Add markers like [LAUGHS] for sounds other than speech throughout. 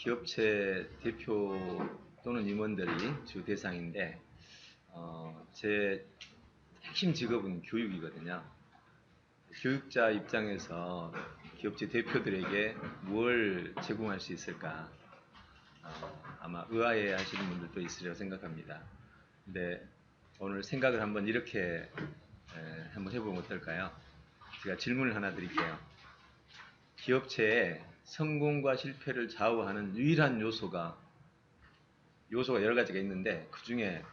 기업체 대표 또는 임원들이 주 대상인데 어, 제 핵심 직업은 교육이거든요. 교육자 입장에서 기업체 대표들에게 뭘 제공할 수 있을까? 어, 아마 의아해 하시는 분들도 있으리라 생각합니다. 근데 오늘 생각을 한번 이렇게 에, 한번 해보면 어떨까요? 제가 질문을 하나 드릴게요. 기업체의 성공과 실패를 좌우하는 유일한 요소가 요소가 여러 가지가 있는데 그 중에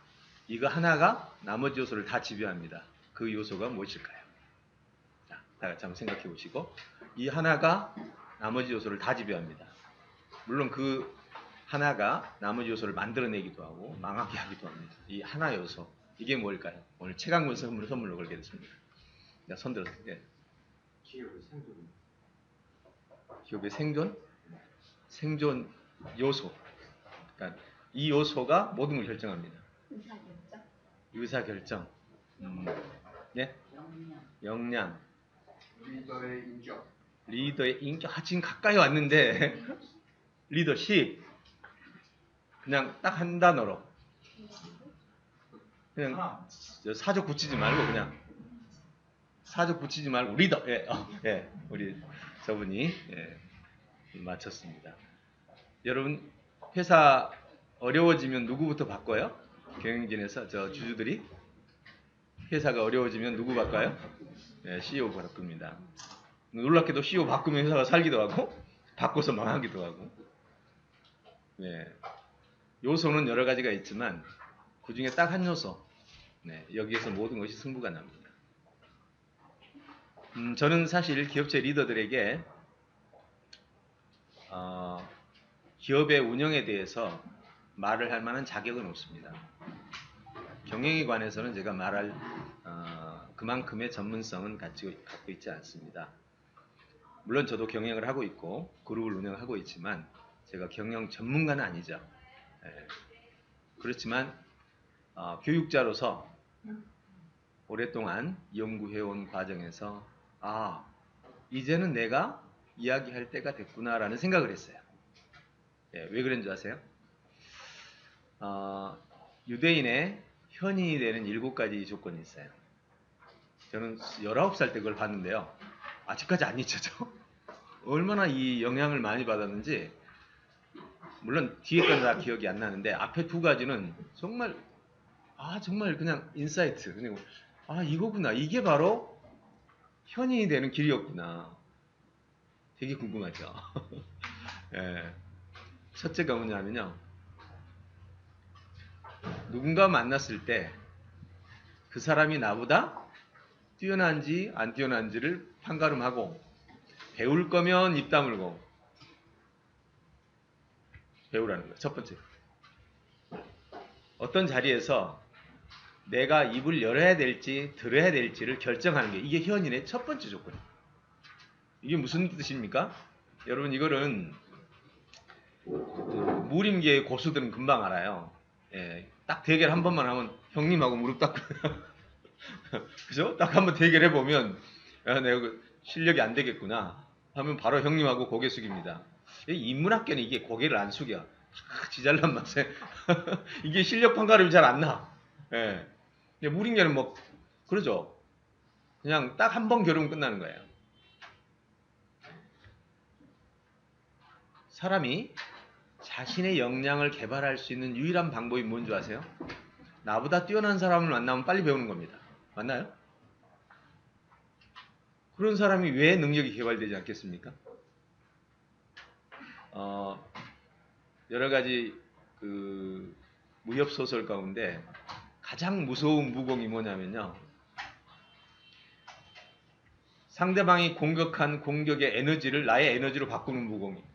이거 하나가 나머지 요소를 다 지배합니다. 그 요소가 무엇일까요? 자, 다 같이 한번 생각해 보시고 이 하나가 나머지 요소를 다 지배합니다. 물론 그 하나가 나머지 요소를 만들어내기도 하고 망하게 하기도 합니다. 이 하나 요소 이게 뭘까요? 오늘 최강군 선물 선물로 걸게 됐습니다. 자, 손 들어서 예. 기업의 생존. 기업의 생존, 생존 요소. 그러니까 이 요소가 모든 걸 결정합니다. 의사결정? 의사 결정, 음, 예, 역량. 역량, 리더의 인격. 리더의 인격. 아, 지금 가까이 왔는데 [LAUGHS] 리더십. 그냥 딱 한 단어로. 그냥 사족 붙이지 말고 그냥 사족 붙이지 말고 리더. 예, 어, 예, 우리 저분이 예, 맞췄습니다. 여러분 회사 어려워지면 누구부터 바꿔요? 경영진에서 저 주주들이 회사가 어려워지면 누구 바꿔요? 예, CEO 바꿉니다. 놀랍게도 CEO 바꾸면 회사가 살기도 하고 바꿔서 망하기도 하고. 예. 요소는 여러 가지가 있지만 그 중에 딱 한 요소. 네, 여기에서 모든 것이 승부가 납니다. 음, 저는 사실 기업체 리더들에게 어, 기업의 운영에 대해서 말을 할 만한 자격은 없습니다. 경영에 관해서는 제가 말할 어, 그만큼의 전문성은 갖고, 갖고 있지 않습니다. 물론 저도 경영을 하고 있고 그룹을 운영하고 있지만 제가 경영 전문가는 아니죠. 예. 그렇지만 어, 교육자로서 오랫동안 연구해온 과정에서 아 이제는 내가 이야기할 때가 됐구나라는 생각을 했어요. 예, 왜 그런 줄 아세요? 어, 유대인의 현인이 되는 일곱 가지 조건이 있어요. 저는 19살 때 그걸 봤는데요. 아직까지 안 잊혀져. [LAUGHS] 얼마나 이 영향을 많이 받았는지 물론 뒤에 건다 기억이 안 나는데 앞에 두 가지는 정말 아 정말 그냥 인사이트 그냥 아 이거구나 이게 바로 현인이 되는 길이었구나 되게 궁금하죠 [LAUGHS] 예. 첫째가 뭐냐면요 누군가 만났을 때 그 사람이 나보다 뛰어난지 안 뛰어난지를 판가름하고 배울 거면 입 다물고 배우라는 거예요. 첫 번째. 어떤 자리에서 내가 입을 열어야 될지 들어야 될지를 결정하는 게 이게 현인의 첫 번째 조건이에요. 이게 무슨 뜻입니까? 여러분 이거는 그 무림계의 고수들은 금방 알아요. 예, 딱 대결 한 번만 하면 형님하고 무릎 닦고 [LAUGHS] 그죠? 딱 한번 대결해 보면 야, 내가 그 실력이 안 되겠구나 하면 바로 형님하고 고개 숙입니다. 이 인문학계는 이게 고개를 안 숙여. 아, 지잘난 맛에 [LAUGHS] 이게 실력 판가름이 잘 안 나. 예. 근데 무림계는 뭐 그러죠. 그냥 딱 한번 겨루면 끝나는 거예요. 사람이 자신의 역량을 개발할 수 있는 유일한 방법이 뭔지 아세요? 나보다 뛰어난 사람을 만나면 빨리 배우는 겁니다. 맞나요? 그런 사람이 왜 능력이 개발되지 않겠습니까? 어, 여러 가지 그 무협 소설 가운데 가장 무서운 무공이 뭐냐면요. 상대방이 공격한 공격의 에너지를 나의 에너지로 바꾸는 무공입니다.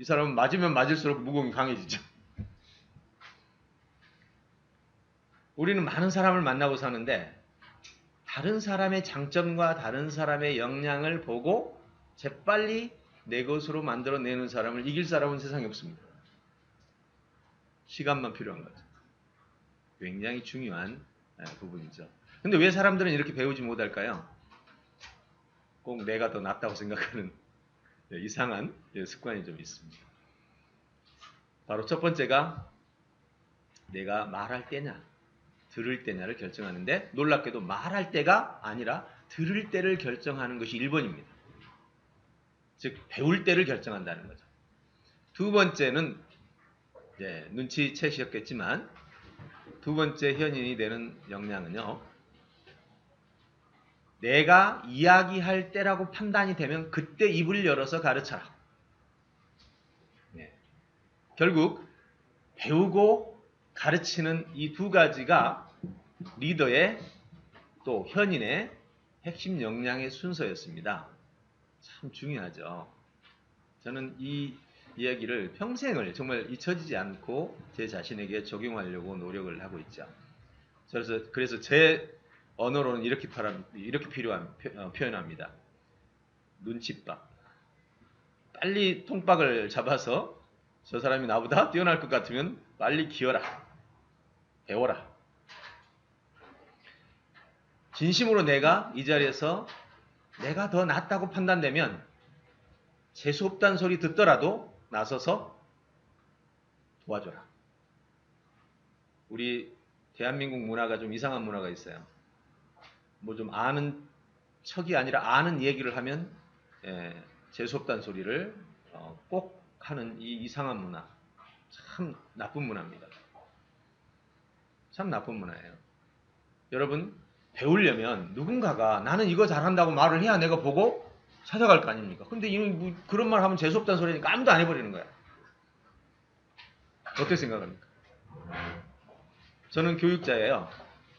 이 사람은 맞으면 맞을수록 무공이 강해지죠. 우리는 많은 사람을 만나고 사는데 다른 사람의 장점과 다른 사람의 역량을 보고 재빨리 내 것으로 만들어내는 사람을 이길 사람은 세상에 없습니다. 시간만 필요한 거죠. 굉장히 중요한 예, 부분이죠. 근데 왜 사람들은 이렇게 배우지 못할까요? 꼭 내가 더 낫다고 생각하는 예, 이상한 예, 습관이 좀 있습니다. 바로 첫 번째가 내가 말할 때냐, 들을 때냐를 결정하는데 놀랍게도 말할 때가 아니라 들을 때를 결정하는 것이 1번입니다. 즉 배울 때를 결정한다는 거죠. 두 번째는 예, 눈치채셨겠지만 두 번째 현인이 되는 역량은요. 내가 이야기할 때라고 판단이 되면 그때 입을 열어서 가르쳐라. 예. 결국 배우고 가르치는 이 두 가지가 리더의 또 현인의 핵심 역량의 순서였습니다. 참 중요하죠. 저는 이 이야기를 평생을 정말 잊혀지지 않고 제 자신에게 적용하려고 노력을 하고 있죠. 그래서 그래서 제 언어로는 이렇게 파람, 이렇게 필요한 표, 어, 표현합니다. 눈칫밥. 빨리 통박을 잡아서 저 사람이 나보다 뛰어날 것 같으면 빨리 기어라. 배워라. 진심으로 내가 이 자리에서 내가 더 낫다고 판단되면 재수없다는 소리 듣더라도 나서서 도와줘라. 우리 대한민국 문화가 좀 이상한 문화가 있어요. 뭐 좀 아는 척이 아니라 아는 얘기를 하면 예, 재수없다는 소리를 어, 꼭 하는 이 이상한 문화. 참 나쁜 문화입니다. 참 나쁜 문화예요. 여러분 배우려면 누군가가 나는 이거 잘한다고 말을 해야 내가 보고 찾아갈 거 아닙니까? 근데 이 뭐 그런 말 하면 재수없다는 소리니까 아무도 안 해버리는 거야. 어떻게 생각합니까? 저는 교육자예요.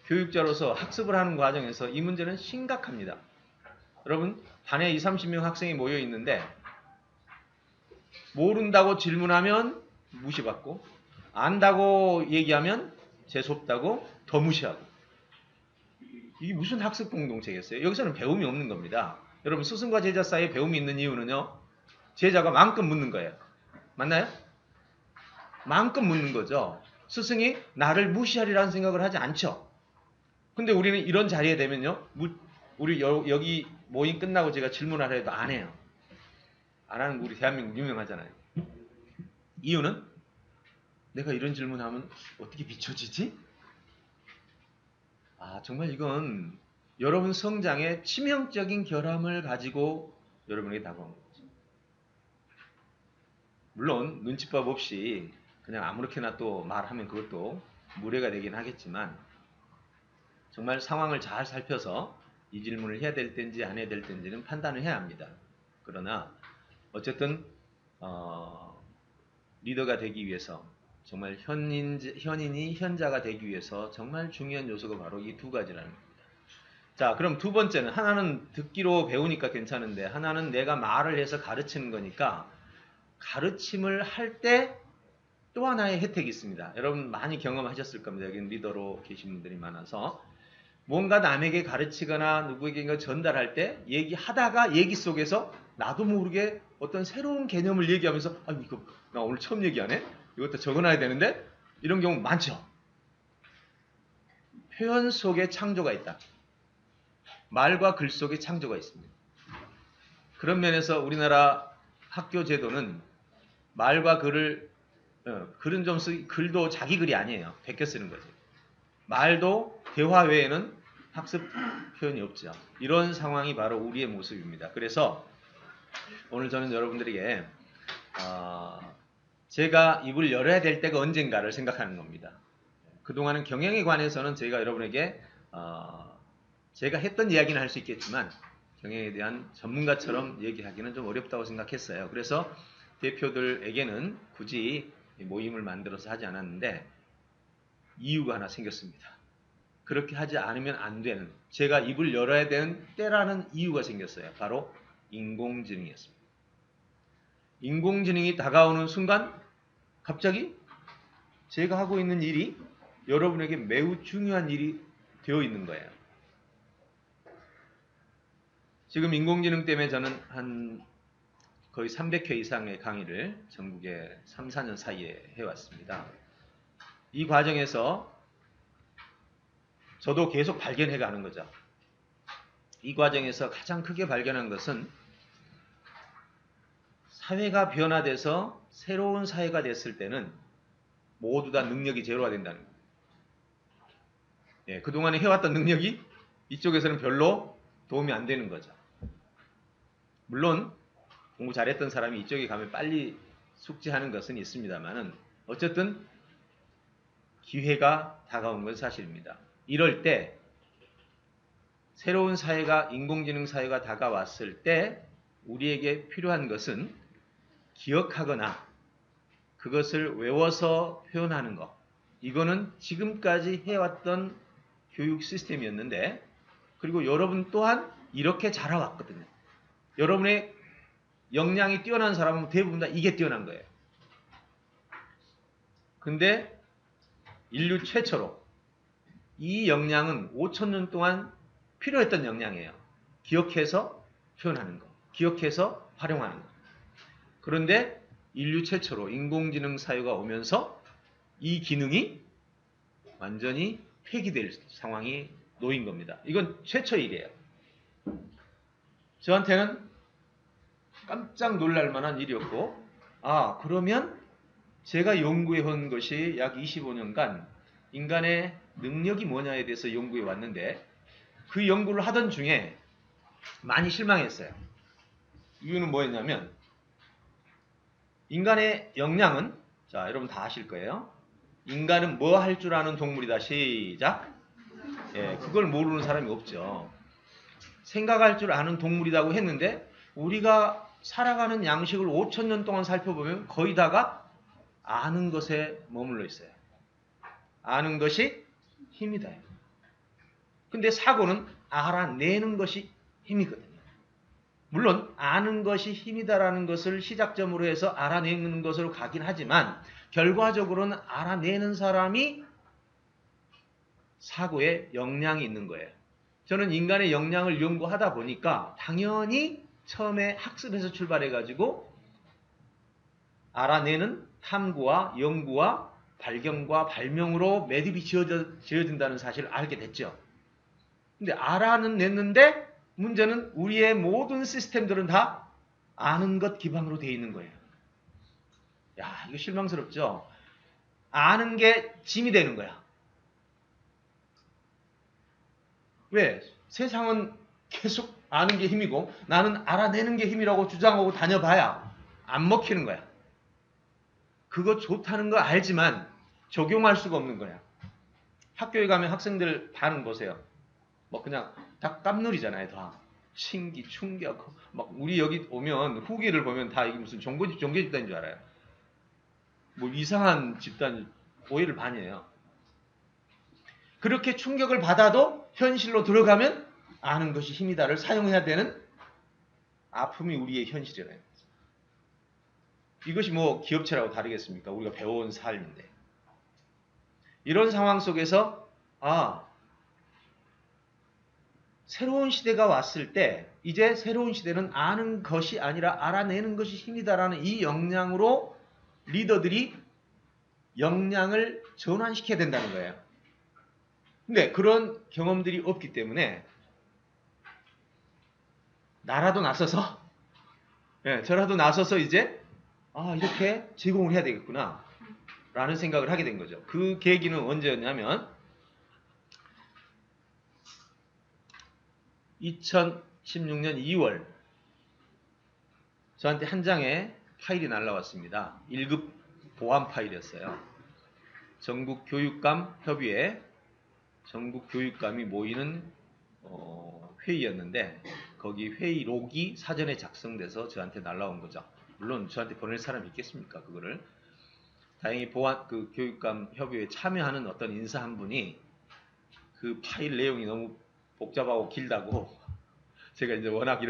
교육자로서 학습을 하는 과정에서 이 문제는 심각합니다. 여러분, 반에 20, 30명 학생이 모여 있는데 모른다고 질문하면 무시받고 안다고 얘기하면 재수없다고 더 무시하고 이게 무슨 학습 공동체겠어요? 여기서는 배움이 없는 겁니다. 여러분 스승과 제자 사이에 배움이 있는 이유는요. 제자가 마음껏 묻는 거예요. 맞나요? 마음껏 묻는 거죠. 스승이 나를 무시하리라는 생각을 하지 않죠. 근데 우리는 이런 자리에 되면요. 무- 우리 여, 기 모임 끝나고 제가 질문을 해도 안 해요. 안 하는 거 우리 대한민국 유명하잖아요. 이유는 내가 이런 질문하면 어떻게 비춰지지? 아, 정말 이건 여러분 성장에 치명적인 결함을 가지고 여러분에게 다가온 거죠. 물론 눈치밥 없이 그냥 아무렇게나 또 말하면 그것도 무례가 되긴 하겠지만 정말 상황을 잘 살펴서 이 질문을 해야 될 때인지 안 해야 될 때인지는 판단을 해야 합니다. 그러나 어쨌든 어, 리더가 되기 위해서 정말 현인, 현인이 현자가 되기 위해서 정말 중요한 요소가 바로 이 두 가지라는 겁니다. 자, 그럼 두 번째는 하나는 듣기로 배우니까 괜찮은데 하나는 내가 말을 해서 가르치는 거니까 가르침을 할 때 또 하나의 혜택이 있습니다. 여러분 많이 경험하셨을 겁니다. 여기 리더로 계신 분들이 많아서 뭔가 남에게 가르치거나 누구에게 전달할 때 얘기하다가 얘기 속에서 나도 모르게 어떤 새로운 개념을 얘기하면서 아 이거 나 오늘 처음 얘기하네 이것도 적어놔야 되는데 이런 경우 많죠. 표현 속에 창조가 있다. 말과 글 속에 창조가 있습니다. 그런 면에서 우리나라 학교 제도는 말과 글을 어, 글은 좀 쓰, 글도 자기 글이 아니에요. 베껴 쓰는 거지. 말도 대화 외에는 학습 표현이 없죠. 이런 상황이 바로 우리의 모습입니다. 그래서 오늘 저는 여러분들에게 어, 제가 입을 열어야 될 때가 언젠가를 생각하는 겁니다. 그동안은 경영에 관해서는 제가 여러분에게 어, 제가 했던 이야기는 할 수 있겠지만 경영에 대한 전문가처럼 얘기하기는 좀 어렵다고 생각했어요. 그래서 대표들에게는 굳이 이 모임을 만들어서 하지 않았는데 이유가 하나 생겼습니다. 그렇게 하지 않으면 안 되는 제가 입을 열어야 되는 때라는 이유가 생겼어요. 바로 인공지능이었습니다. 인공지능이 다가오는 순간 갑자기 제가 하고 있는 일이 여러분에게 매우 중요한 일이 되어 있는 거예요. 지금 인공지능 때문에 저는 한 거의 300회 이상의 강의를 전국에 3, 4년 사이에 해왔습니다. 이 과정에서 저도 계속 발견해 가는 거죠. 이 과정에서 가장 크게 발견한 것은 사회가 변화돼서 새로운 사회가 됐을 때는 모두 다 능력이 제로가 된다는 거예요. 예, 그동안에 해왔던 능력이 이쪽에서는 별로 도움이 안 되는 거죠. 물론 공부 잘했던 사람이 이쪽에 가면 빨리 숙지하는 것은 있습니다만은 어쨌든 기회가 다가온 건 사실입니다. 이럴 때 새로운 사회가 인공지능 사회가 다가왔을 때 우리에게 필요한 것은 기억하거나 그것을 외워서 표현하는 것. 이거는 지금까지 해왔던 교육 시스템이었는데 그리고 여러분 또한 이렇게 자라왔거든요. 여러분의 역량이 뛰어난 사람은 대부분 다 이게 뛰어난 거예요. 근데 인류 최초로 이 역량은 5천년 동안 필요했던 역량이에요. 기억해서 표현하는 거, 기억해서 활용하는 거. 그런데 인류 최초로 인공지능 사회가 오면서 이 기능이 완전히 폐기될 상황이 놓인 겁니다. 이건 최초의 일이에요. 저한테는 깜짝 놀랄 만한 일이었고, 아, 그러면 제가 연구해 온 것이 약 25년간 인간의 능력이 뭐냐에 대해서 연구해 왔는데, 그 연구를 하던 중에 많이 실망했어요. 이유는 뭐였냐면, 인간의 역량은, 자, 여러분 다 아실 거예요. 인간은 뭐 할 줄 아는 동물이다. 시작. 예, 그걸 모르는 사람이 없죠. 생각할 줄 아는 동물이라고 했는데 우리가 살아가는 양식을 5천 년 동안 살펴보면 거의 다가 아는 것에 머물러 있어요. 아는 것이 힘이다. 근데 사고는 알아내는 것이 힘이거든요. 물론 아는 것이 힘이다라는 것을 시작점으로 해서 알아내는 것으로 가긴 하지만 결과적으로는 알아내는 사람이 사고에 역량이 있는 거예요. 저는 인간의 역량을 연구하다 보니까 당연히 처음에 학습에서 출발해가지고 알아내는 탐구와 연구와 발견과 발명으로 매듭이 지어져, 지어진다는 사실을 알게 됐죠. 근데 알아는 냈는데 문제는 우리의 모든 시스템들은 다 아는 것 기반으로 되어 있는 거예요. 야, 이거 실망스럽죠? 아는 게 짐이 되는 거야. 왜? 세상은 계속 아는 게 힘이고 나는 알아내는 게 힘이라고 주장하고 다녀봐야 안 먹히는 거야. 그거 좋다는 거 알지만 적용할 수가 없는 거야. 학교에 가면 학생들 반응 보세요. 뭐 그냥 다 깜놀이잖아요, 다. 신기, 충격. 막 우리 여기 오면 후기를 보면 다 이게 무슨 종교, 종교 집단인 줄 알아요. 뭐 이상한 집단 오해를 많이 해요. 그렇게 충격을 받아도 현실로 들어가면 아는 것이 힘이다를 사용해야 되는 아픔이 우리의 현실이라는 거죠. 이것이 뭐 기업체라고 다르겠습니까? 우리가 배워온 삶인데. 이런 상황 속에서 아 새로운 시대가 왔을 때 이제 새로운 시대는 아는 것이 아니라 알아내는 것이 힘이다라는 이 역량으로 리더들이 역량을 전환시켜야 된다는 거예요. 근데 그런 경험들이 없기 때문에 나라도 나서서 예, 저라도 나서서 이제 아 이렇게 제공을 해야 되겠구나 라는 생각을 하게 된 거죠. 그 계기는 언제였냐면 2016년 2월 저한테 한 장의 파일이 날라왔습니다. 1급 보안 파일이었어요. 전국 교육감 협의회 전국 교육감이 모이는 어, 회의였는데 거기 회의록이 사전에 작성돼서 저한테 날라온 거죠. 물론 저한테 보낼 사람이 있겠습니까? 그거를 다행히 보안 그 교육감 협의회에 참여하는 어떤 인사 한 분이 그 파일 내용이 너무 복잡하고 길다고 [LAUGHS] 제가 이제 워낙 이런